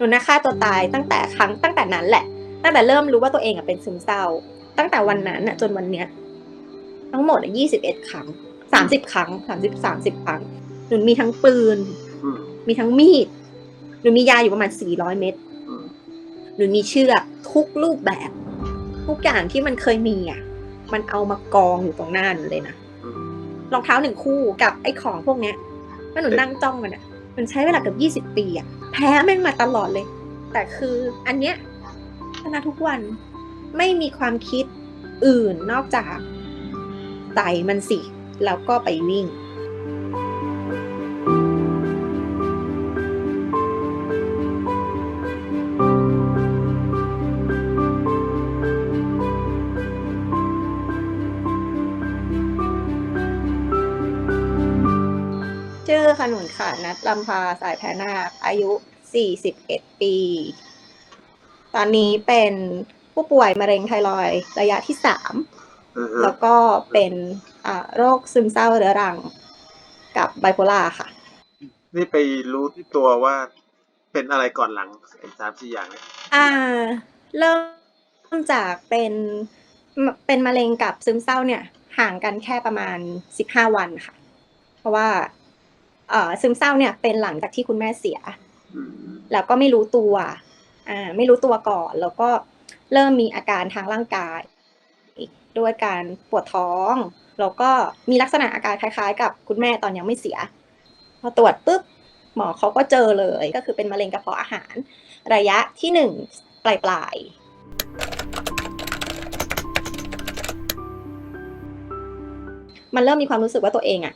หนูน่าฆ่าตัวตายตั้งแต่ครั้งตั้งแต่นั้นแหละ ตั้งแต่เริ่มรู้ว่าตัวเองอะเป็นซึมเศร้า ตั้งแต่วันนั้นอะจนวันเนี้ย ทั้งหมดยี่สิบเอ็ดครั้งสามสิบครั้งสามสิบสามสิบครั้งหนูมีทั้งปืน มีทั้งมีดหนูมียาอยู่ประมาณสี่ร้อยเม็ดหนูมีเชือกทุกรูปแบบ ทุกอย่างที่มันเคยมีอะ มันเอามากองอยู่ตรงหน้าหนูเลยนะรองเท้าหนึ่งคู่กับไอ้ของพวกเนี้ยแล้วหนูนั่งจ้องมันอะ มันใช้เวลาเกือบยี่สิบปีอะ แพ้แม่งมาตลอดเลย แต่คืออันเนี้ยชนะทุกวันไม่มีความคิดอื่นนอกจากไตมันสิ แล้วก็ไปวิ่ง ขนุนค่ะ นัดลำพาสายแพนาคอายุ 41 ปี ตอนนี้เป็นผู้ป่วยมะเร็งไทรอยด์ระยะที่3อือฮึแล้วก็เป็นอ่าโรคซึมเศร้าเรื้อรังกับไบโพล่าค่ะ นี่ไปรู้ที่ตัวว่าเป็นอะไรก่อนหลังไอ้สามสี่อย่างเนี่ยอ่า เริ่มจากเป็นเป็นมะเร็งกับซึมเศร้าเนี่ย ห่างกันแค่ประมาณ15วันค่ะ เพราะว่าเอ่อ ซึมเศร้าเนี่ยเป็นหลังจากที่คุณแม่เสียอืมแล้วก็ไม่รู้ตัวอ่าไม่รู้ตัวก่อน แล้วก็เริ่มมีอาการทางร่างกายด้วยการปวดท้อง แล้วก็มีลักษณะอาการคล้ายๆ กับคุณแม่ตอนยังไม่เสีย พอตรวจปุ๊บหมอเขาก็เจอเลยก็คือเป็นมะเร็งกระเพาะอาหาร ระยะที่หนึ่งปลายปลายๆมันเริ่มมีความรู้สึกว่าตัวเองอะ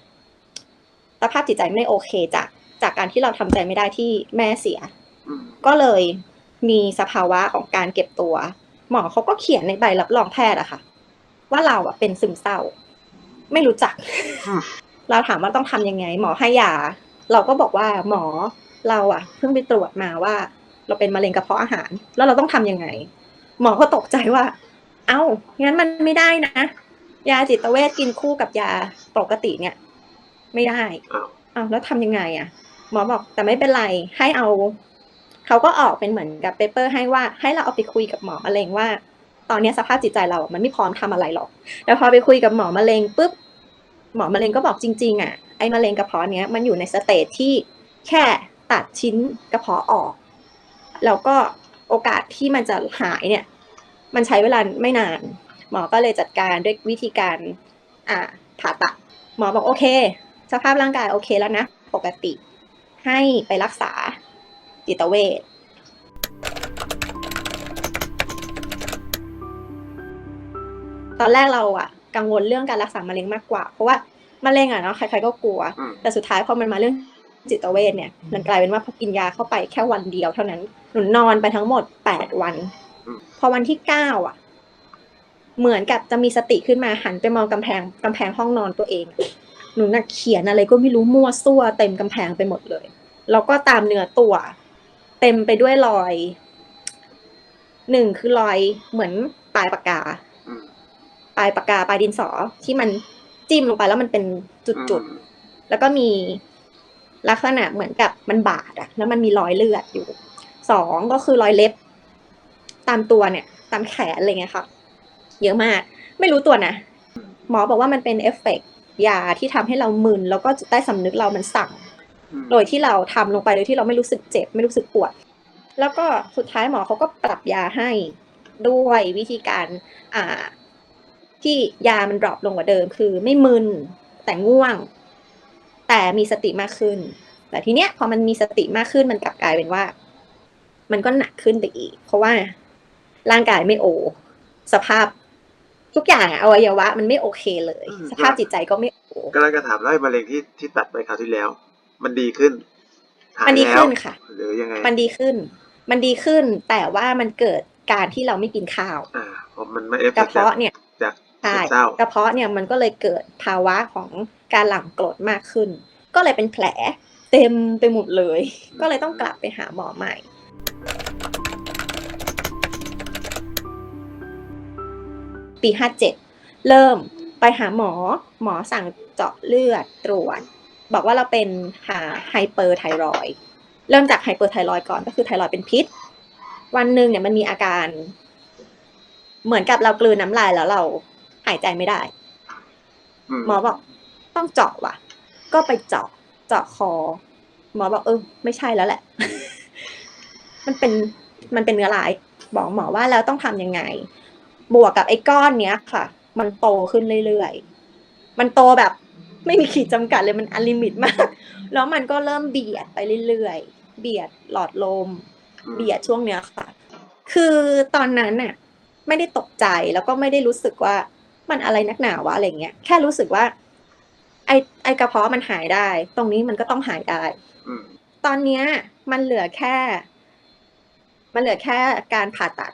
สภาพจิตใจไม่โอเคจากจากการที่เราทำใจไม่ได้ที่แม่เสียอืมก็เลยมีสภาวะของการเก็บตัว หมอเขาก็เขียนในใบรับรองแพทย์อะค่ะ ว่าเราอะเป็นซึมเศร้า ไม่รู้จักอืมเราถามว่าต้องทำยังไง หมอให้ยา เราก็บอกว่าหมอเราอะเพิ่งไปตรวจมาว่า เราเป็นมะเร็งกระเพาะอาหาร แล้วเราต้องทำยังไง หมอก็ตกใจว่า เอ้างั้นมันไม่ได้นะ ยาจิตเวชกินคู่กับยาปกติเนี่ย ไม่ได้อ้าวอ้าวแล้วทำยังไงอะหมอบอกแต่ไม่เป็นไรให้เอาเขาก็ออกเป็นเหมือนกับเปเปอร์ให้ว่าให้เราเอาไปคุยกับหมอมะเร็งว่า ตอนเนี้ยสภาพจิตใจเราอะมันไม่พร้อมทำอะไรหรอก แล้วพอไปคุยกับหมอมะเร็งปุ๊บหมอมะเร็งก็บอกจริง ๆ อะไอ้มะเร็งกระเพาะเนี้ยมันอยู่ในสเตจที่แค่ตัดชิ้นกระเพาะออก แล้วก็โอกาสที่มันจะหายเนี่ย มันใช้เวลาไม่นาน หมอก็เลยจัดการด้วยวิธีการอ่าผ่าตัดหมอบอกโอเค สภาพร่างกายโอเคแล้วนะ ปกติ ให้ไปรักษาจิตเวชตอนแรกเราอะกังวลเรื่องการรักษามะเร็งมากกว่า เพราะว่ามะเร็งอะเนาะใครๆก็กลัวอืมแต่สุดท้ายพอมันมาเรื่องจิตเวชเนี่ย มันกลายเป็นว่าพอกินยาเข้าไปแค่วันเดียวเท่านั้นหนูนอนไปทั้งหมดแปดวันอืมพอวันที่เก้าอะ เหมือนกับจะมีสติขึ้นมาหันไปมองกำแพงกำแพงห้องนอนตัวเอง หนูน่ะเขียนอะไรก็ไม่รู้มั่วซั่วเต็มกำแพงไปหมดเลยแล้วก็ตามเนื้อตัว เต็มไปด้วยรอยหนึ่งคือรอยเหมือนปลายปากกาปลายปากกาปลายดินสอที่มันจิ้มลงไปแล้วมันเป็นจุดๆแล้วก็มีลักษณะเหมือนกับมันบาดอะแล้วมันมีรอยเลือดอยู่สองก็คือรอยเล็บ ตามตัวเนี่ย ตามแขนอะไรเงี้ยค่ะ เยอะมาก ไม่รู้ตัวนะหมอบอกว่ามันเป็นเอฟเฟกต์ ยาที่ทำให้เรามึนแล้วก็จิตใต้สำนึกเรามันสั่งอืมโดยที่เราทำลงไปโดยที่เราไม่รู้สึกเจ็บ ไม่รู้สึกปวด แล้วก็สุดท้ายหมอเขาก็ปรับยาให้ด้วยวิธีการอ่าที่ยามันดรอปลงกว่าเดิม คือไม่มึนแต่ง่วง แต่มีสติมากขึ้น แต่ทีเนี้ยพอมันมีสติมากขึ้นมันกลับกลายเป็นว่า มันก็หนักขึ้นไปอีก เพราะว่าร่างกายไม่โอ สภาพ ทุกอย่างอะอวัยวะมันไม่โอเคเลยสภาพจิตใจก็ไม่โอก็เลยจะถามแล้วไอ้มะเร็งที่ที่ตัดไปคราวที่แล้ว มันดีขึ้นหายมันดีแล้วขึ้นค่ะ หรือยังไงมันดีขึ้น มันดีขึ้น แต่ว่ามันเกิดการที่เราไม่กินข้าวอ่าผมมันไม่เอฟกระเพาะเนี่ยจากใช่ซึมเศร้ากระเพาะเนี่ยมันก็เลยเกิดภาวะของการหลั่งกรดมากขึ้น ก็เลยเป็นแผลเต็มไปหมดเลย ก็เลยต้องกลับไปหาหมอใหม่ ปีห้าเจ็ดเริ่มไปหาหมอหมอสั่งเจาะเลือดตรวจ บอกว่าเราเป็นหาไฮเปอร์ไทรอยด์เริ่มจากไฮเปอร์ไทรอยด์ก่อนก็คือไทรอยด์เป็นพิษ วันหนึ่งเนี่ยมันมีอาการ เหมือนกับเรากลืนน้ำลายแล้วเราหายใจไม่ได้อืมหมอบอกต้องเจาะว่ะ ก็ไปเจาะเจาะคอ หมอบอกเออ ไม่ใช่แล้วแหละ มันเป็นมันเป็นเนื้อร้ายบอกหมอว่าแล้วต้องทำยังไง บวกกับไอ้ก้อนเนี้ยค่ะ มันโตขึ้นเรื่อยๆ มันโตแบบไม่มีขีดจำกัดเลยมันอันลิมิตมาก แล้วมันก็เริ่มเบียดไปเรื่อยๆ เบียดหลอดลม เบียดช่วงเนี้ยค่ะ คือตอนนั้นน่ะ ไม่ได้ตกใจแล้วก็ไม่ได้รู้สึกว่ามันอะไรนักหนาวะอะไรเงี้ย แค่รู้สึกว่า ไอไอกระเพาะมันหายได้ ตรงนี้มันก็ต้องหายได้อืมตอนเนี้ย มันเหลือแค่ มันเหลือแค่การผ่าตัด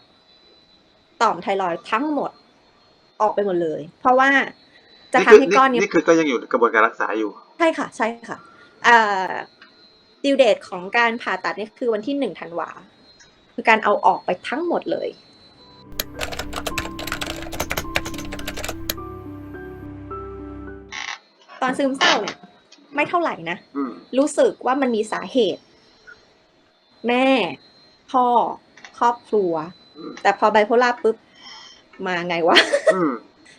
ต่อมไทรอยด์ทั้งหมดออกไปหมดเลย เพราะว่าจะทำให้ก้อนเนี้ยนี่คือก็ยังอยู่ในกระบวนการรักษาอยู่ ใช่ค่ะ ใช่ค่ะอ่าดิวเดตของการผ่าตัดเนี่ยคือวันที่หนึ่งธันวาคือการเอาออกไปทั้งหมดเลย ตอนซึมเศร้าเนี่ย ไม่เท่าไหร่นะอืมรู้สึกว่ามันมีสาเหตุ แม่ พ่อ ครอบครัวอืม แต่พอไบโพล่าปุ๊บมาไงวะอืม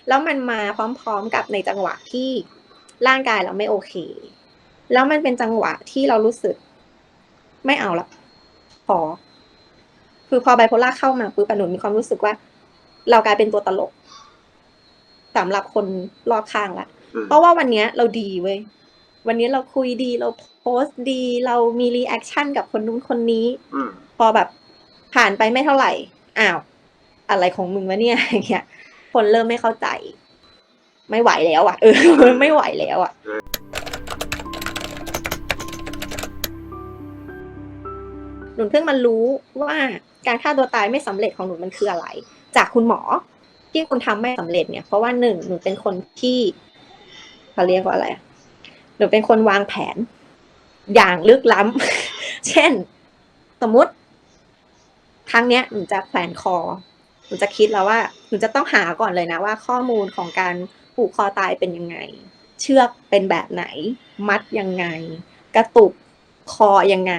แล้วมันมาพร้อมๆกับในจังหวะที่ร่างกายเราไม่โอเค แล้วมันเป็นจังหวะที่เรารู้สึก ไม่เอาละพอ คือพอไบโพล่าเข้ามาปุ๊บปะหนุนมีความรู้สึกว่า เรากลายเป็นตัวตลกสำหรับคนรอบข้างละอืมเพราะว่าวันเนี้ยเราดีเว้ยวันนี้เราคุยดีเราโพสต์ดี เรามีรีแอคชั่นกับคนนู้นคนนี้อืมพอแบบผ่านไปไม่เท่าไหร่ อ้าว อะไรของมึงวะเนี่ยอย่างเงี้ยคนเริ่มไม่เข้าใจ ไม่ไหวแล้วอะ เออ ไม่ไหวแล้วอะหนุนเพิ่งมารู้ว่าการฆ่าตัวตายไม่สำเร็จของหนูมันคืออะไร จากคุณหมอที่คุณทำไม่สำเร็จเนี่ย เพราะว่าหนึ่งหนูเป็นคนที่เขาเรียกว่าอะไรอะหนูเป็นคนวางแผน อย่างลึกล้ำเช่น สมมุติ ครั้งเนี้ยหนูจะแขวนคอหนูจะคิดแล้วว่าหนูจะต้องหาก่อนเลยนะว่า ข้อมูลของการผูกคอตายเป็นยังไง เชือกเป็นแบบไหน มัดยังไง กระตุกคอยังไง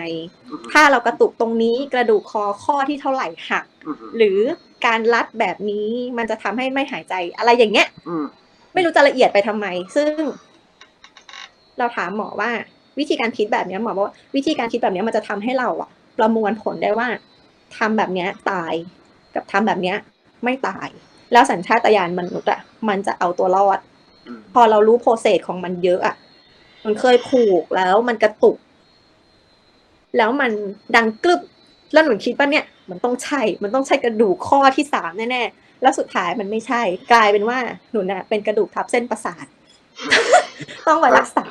อืมถ้าเรากระตุกตรงนี้กระดูกคอข้อที่เท่าไหร่หักอืมหรือการรัดแบบนี้มันจะทำให้ไม่หายใจอะไรอย่างเงี้ยอืมไม่รู้จะละเอียดไปทำไม ซึ่ง เราถามหมอว่า วิธีการคิดแบบเนี้ยหมอบอกว่าวิธีการคิดแบบเนี้ยมันจะทำให้เราอะประมวลผลได้ว่า ทำแบบเนี้ยตายกับทำแบบเนี้ยไม่ตาย แล้วสัญชาตญาณมนุษย์อะมันจะเอาตัวรอดอืมพอเรารู้โปรเซสของมันเยอะอะมันเคยผูกแล้วมันกระตุก แล้วมันดังกรึบแล้วหนูคิดว่าเนี่ย มันต้องใช่ มันต้องใช่กระดูกข้อที่สามแน่ๆ แล้วสุดท้ายมันไม่ใช่ กลายเป็นว่าหนูน่ะเป็นกระดูกทับเส้นประสาท ต้องไปรักษา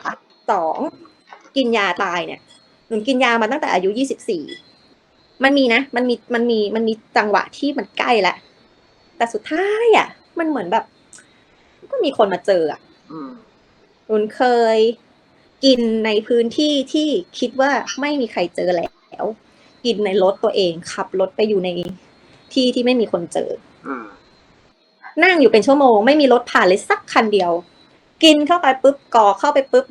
สองกินยาตายเนี่ย หนูกินยามาตั้งแต่อายุยี่สิบสี่ มันมีนะ มันมี มันมี มันมีจังหวะที่มันใกล้แหละ แต่สุดท้ายอะ มันเหมือนแบบ ก็มีคนมาเจออะอืมนุนเคยกินในพื้นที่ที่คิดว่าไม่มีใครเจอแล้ว กินในรถตัวเอง ขับรถไปอยู่ในที่ที่ไม่มีคนเจออืมนั่งอยู่เป็นชั่วโมง ไม่มีรถผ่านเลยสักคันเดียว กินเข้าไปปุ๊บกรอกเข้าไปปุ๊บ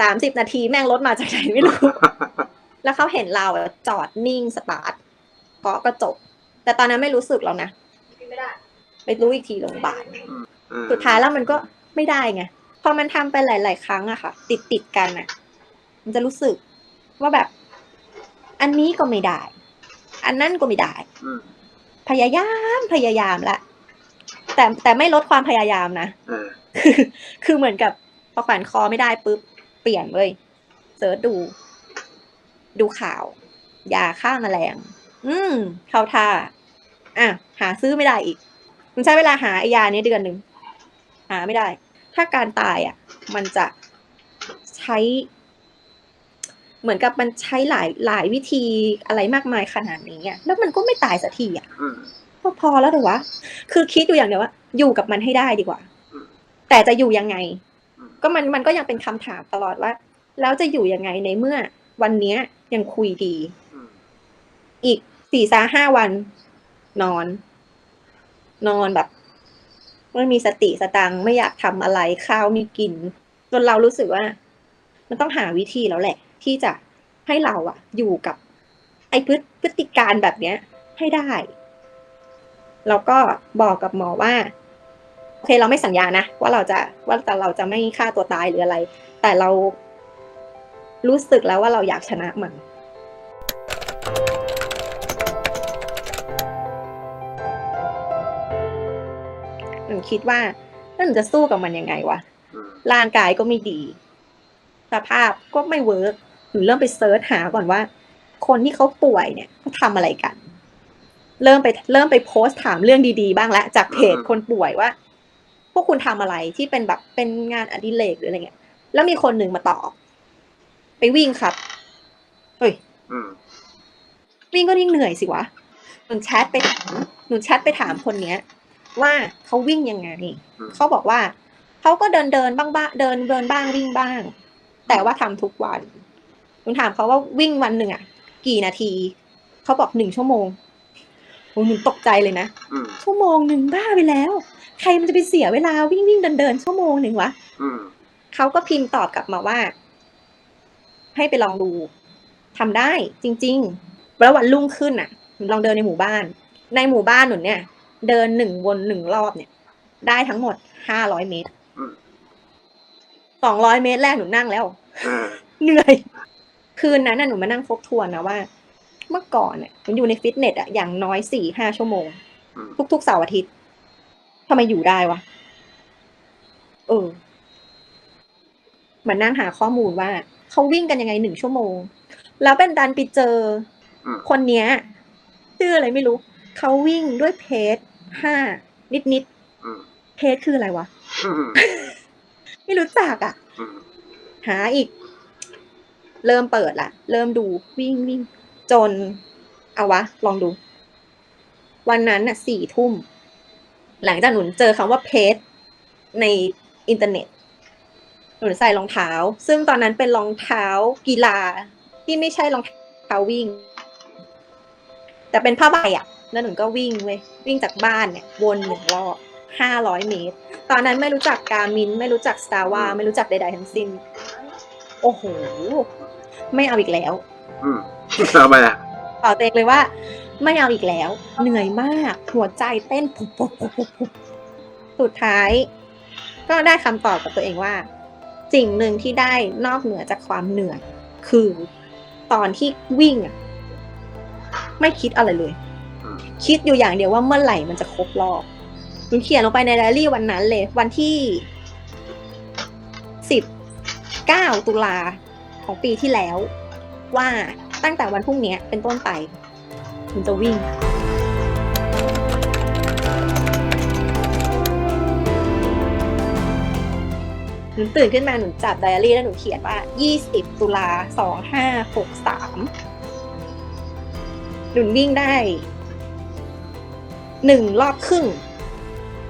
สามสิบนาทีแม่งรถมาจากไหนไม่รู้ แล้วเขาเห็นเราอะจอดนิ่งสตาร์ทเคาะกระจก แต่ตอนนั้นไม่รู้สึกแล้วนะไปรู้อีกทีโรงพยาบาลอืมสุดท้ายแล้วมันก็ไม่ได้ไงพอมันทำไปหลาย ๆ ครั้งอะค่ะ ติดติดๆกันอะมันจะรู้สึกว่าแบบ อันนี้ก็ไม่ได้ อันนั้นก็ไม่ได้อืมพยายามพยายามละแต่แต่ไม่ลดความพยายามนะเออคือคือเหมือนกับพอแขวนคอไม่ได้ปุ๊บเปลี่ยนเลยเสิร์ชดู ดูข่าว ยาฆ่าแมลง อืมเข้าท่า อะ หาซื้อไม่ได้อีก มันใช้เวลาหาไอ้ยานี้เดือนหนึ่ง หาไม่ได้ ถ้าการตายอะ มันจะใช้ เหมือนกับมันใช้หลายหลายวิธีอะไรมากมายขนาดนี้อะแล้วมันก็ไม่ตายสักทีอะอืมก็พอแล้วเถอะวะ คือคิดอยู่อย่างเดียวว่า อยู่กับมันให้ได้ดีกว่าอืมแต่จะอยู่ยังไงอืมก็มันมันก็ยังเป็นคำถามตลอดว่า แล้วจะอยู่ยังไงในเมื่อ วันเนี้ย ยังคุยดีอืมอีกสี่สาห้าวัน นอน นอนแบบไม่มีสติสตังค์ไม่อยากทำอะไรข้าวไม่กิน จนเรารู้สึกว่า มันต้องหาวิธีแล้วแหละ ที่จะให้เราอะอยู่กับ ไอ้พฤติพฤติการแบบเนี้ย ให้ได้ แล้วก็บอกกับหมอว่าโอเคเราไม่สัญญานะว่าเราจะว่าแต่เราจะไม่ฆ่าตัวตายหรืออะไร แต่เรา รู้สึกแล้วว่าเราอยากชนะมัน หนูคิดว่าแล้วหนูจะสู้กับมันยังไงวะอืมร่างกายก็ไม่ดี สภาพก็ไม่เวิร์กหนูเริ่มไปเซิร์ชหาก่อนว่า คนที่เขาป่วยเนี่ยเขาทำอะไรกัน เริ่มไปเริ่มไปโพสต์ถามเรื่องดีๆ บ้างละจากเพจคนป่วยว่า พวกคุณทำอะไรที่เป็นแบบเป็นงานอดิเรกหรืออะไรเงี้ย แล้วมีคนหนึ่งมาตอบ ไปวิ่งครับ เฮ้ยอืมวิ่งก็ยิ่งเหนื่อยสิวะ หนูแชทไปถามหนูแชทไปถามคนเนี้ย ว่าเขาวิ่งยังไงอืมเขาบอกว่าเขาก็เดินเดินบ้างบ้างเดินเดินบ้างวิ่งบ้าง แต่ว่าทำทุกวัน หนูถามเขาว่าวิ่งวันหนึ่งอะ กี่นาที เขาบอกหนึ่งชั่วโมงโอ้หนูตกใจเลยนะอืมชั่วโมงหนึ่งบ้าไปแล้ว ใครมันจะไปเสียเวลาวิ่งวิ่งเดินเดินชั่วโมงหนึ่งวะอืมเขาก็พิมพ์ตอบกลับมาว่า ให้ไปลองดูทำได้จริง ๆ แล้ววันรุ่งขึ้นอะหนูลองเดินในหมู่บ้าน ในหมู่บ้านหนูเนี่ย เดินหนึ่งวนหนึ่งรอบเนี่ย ได้ทั้งหมดห้าร้อยเมตรอืมสองร้อยเมตรแรกหนูนั่งแล้วเออเหนื่อย คืนนั้นน่ะหนูมานั่งทบทวนนะว่า เมื่อก่อนเนี่ยหนูอยู่ในฟิตเนสอะอย่างน้อยสี่ห้าชั่วโมงอืมทุกๆเสาร์อาทิตย์ทำไมอยู่ได้วะเออเหมือนนั่งหาข้อมูลว่า เขาวิ่งกันยังไงหนึ่งชั่วโมง แล้วเป็นดันไปเจออืมคนเนี้ยชื่ออะไรไม่รู้ เขาวิ่งด้วยเพจห้านิดนิดอืมๆเพจคืออะไรวะอืมไม่รู้จักอะอืมหาอีก เริ่มเปิดละเริ่มดูวิ่งวิ่ง จน เอาวะ ลองดู วันนั้นน่ะสี่ทุ่ม หลังจากหนูเจอคำว่าเพจในอินเทอร์เน็ต หนูใส่รองเท้า ซึ่งตอนนั้นเป็นรองเท้ากีฬา ที่ไม่ใช่รองเท้าวิ่ง แต่เป็นผ้าใบอะแล้วหนูก็วิ่งเว้ยวิ่งจากบ้านเนี่ยวนหนึ่งรอบห้าร้อยเมตร ตอนนั้นไม่รู้จักการมินไม่รู้จักสตาร์วาไม่รู้จักใด ๆ ทั้งสิ้น โอ้โห ไม่เอาอีกแล้ว อืมทำไมอะบอกตัวเองเลยว่า ไม่เอาอีกแล้ว เหนื่อยมาก หัวใจเต้นปุบปุบปุบปุบปุบสุดท้าย ก็ได้คำตอบกับตัวเองว่า สิ่งหนึ่งที่ได้นอกเหนือจากความเหนื่อย คือตอนที่วิ่งอะไม่คิดอะไรเลย คิดอยู่อย่างเดียวว่าเมื่อไหร่มันจะครบรอบหนูเขียนลงไปในไดอารี่วันนั้นเลย วันที่สิบเก้าตุลาของปีที่แล้ว ว่าตั้งแต่วันพรุ่งนี้เป็นต้นไปหนูจะวิ่ง หนูตื่นขึ้นมาหนูจับไดอารี่แล้วหนูเขียนว่า 20 ตุลา 2563 หนูวิ่งได้หนึ่งรอบครึ่ง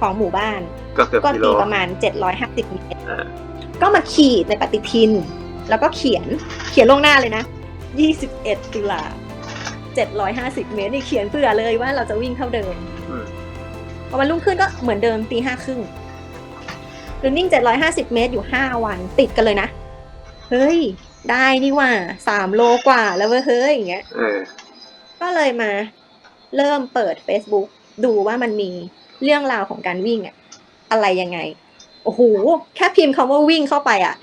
ของหมู่บ้าน ก็เกือบก็กิโลตีประมาณ 750เมตรเออก็มาขีดในปฏิทิน แล้วก็เขียนเขียนลวงหน้าเลยนะ 21 ตุลา 750 เมตรนี่เขียนเผื่อเลยว่าเราจะวิ่งเท่าเดิม อืม พอวันรุ่งขึ้นก็เหมือนเดิมตีห้าครึ่งห รือนิ่ง 750 เมตรอยู่ 5 วันติดกันเลยนะ เฮ้ย ได้นี่หว่า3โลกว่าแล้วเว้ยเฮ้ยอย่างเงี้ยเออก็เลยมา เริ่มเปิด Facebook ดูว่ามันมีเรื่องราวของการวิ่งอะอะไรยังไง โอ้โห แค่พิมพ์คำว่าวิ่งเข้าไปอะ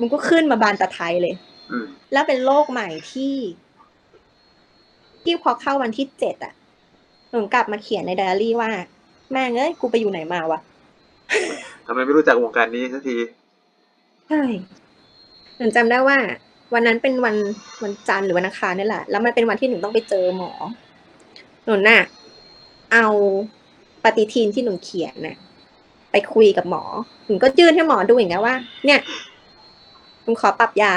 มันก็ขึ้นมาบานตะไทยเลยอืมแล้วเป็นโลกใหม่ที่ที่พอเข้าวันที่เจ็ดอะหนูกลับมาเขียนในไดอารี่ว่า แม่งเอ้ยกูไปอยู่ไหนมาวะทำ ไมไม่รู้จักวงการนี้สักที ใช่หนูจำได้ว่า วันนั้นเป็นวันวันจันทร์หรือวันอังคารนี่แหละ แล้วมันเป็นวันที่หนูต้องไปเจอหมอ หนูน่ะ เอาปฏิทินที่หนูเขียนน่ะ ไปคุยกับหมอ หนูก็ยื่นให้หมอดูอย่างเงี้ว่า เนี่ยหนูขอปรับยา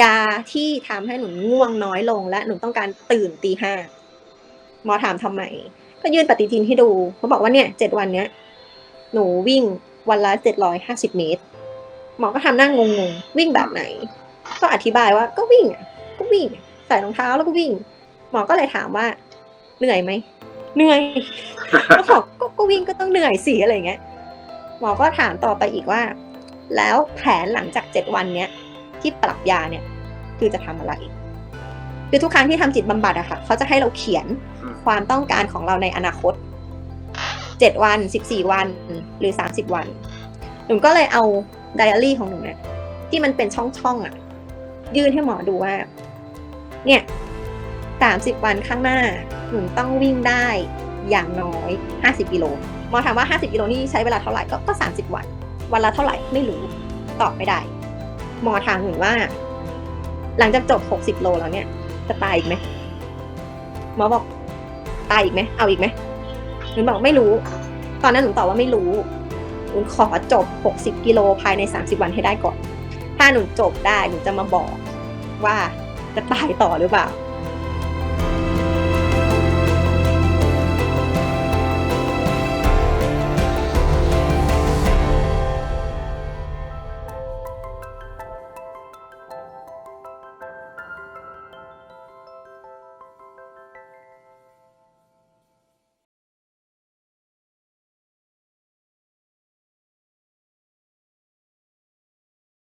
ยาที่ทำให้หนูง่วงน้อยลง และหนูต้องการตื่นตีห้า หมอถามทำไม ก็ยื่นปฏิทินให้ดู เขาบอกว่าเนี่ยเจ็ดวันเนี้ย หนูวิ่งวันละเจ็ดร้อยห้าสิบเมตร หมอก็ทำหน้างงงๆวิ่งแบบไหน ก็อธิบายว่าก็วิ่งอะก็วิ่งใส่รองเท้าแล้วก็วิ่ง หมอก็เลยถามว่า เหนื่อยไหมเหนื่อยก็บอกก็ก็วิ่งก็ต้องเหนื่อยสิอะไรเงี้ยหมอก็ถามต่อไปอีกว่า แล้วแผนหลังจากเจ็ดวันเนี้ยที่ปรับยาเนี่ย คือจะทำอะไรคือทุกครั้งที่ทำจิตบำบัดอะค่ะเขาจะให้เราเขียนความต้องการของเราในอนาคต เจ็ดวันสิบสี่วันหรือสามสิบวัน หนูก็เลยเอาไดอารี่ของหนูเนี่ยที่มันเป็นช่องๆอะยื่นให้หมอดูว่า เนี่ยสามสิบวันข้างหน้า หนูต้องวิ่งได้อย่างน้อยห้าสิบกิโลหมอถามว่าห้าสิบกิโลนี่ใช้เวลาเท่าไหร่ก็ก็สามสิบวัน วันละเท่าไหร่ไม่รู้ตอบไม่ได้ หมอถามหนูว่า หลังจากจบหกสิบโลแล้วเนี่ยจะตายอีกไหมหมอบอกตายอีกไหมเอาอีกไหม หนูบอกไม่รู้ ตอนนั้นหนูตอบว่าไม่รู้หนูขอจบหกสิบกิโลภายในสามสิบวันให้ได้ก่อน ถ้าหนูจบได้หนูจะมาบอกว่าจะตายต่อหรือเปล่า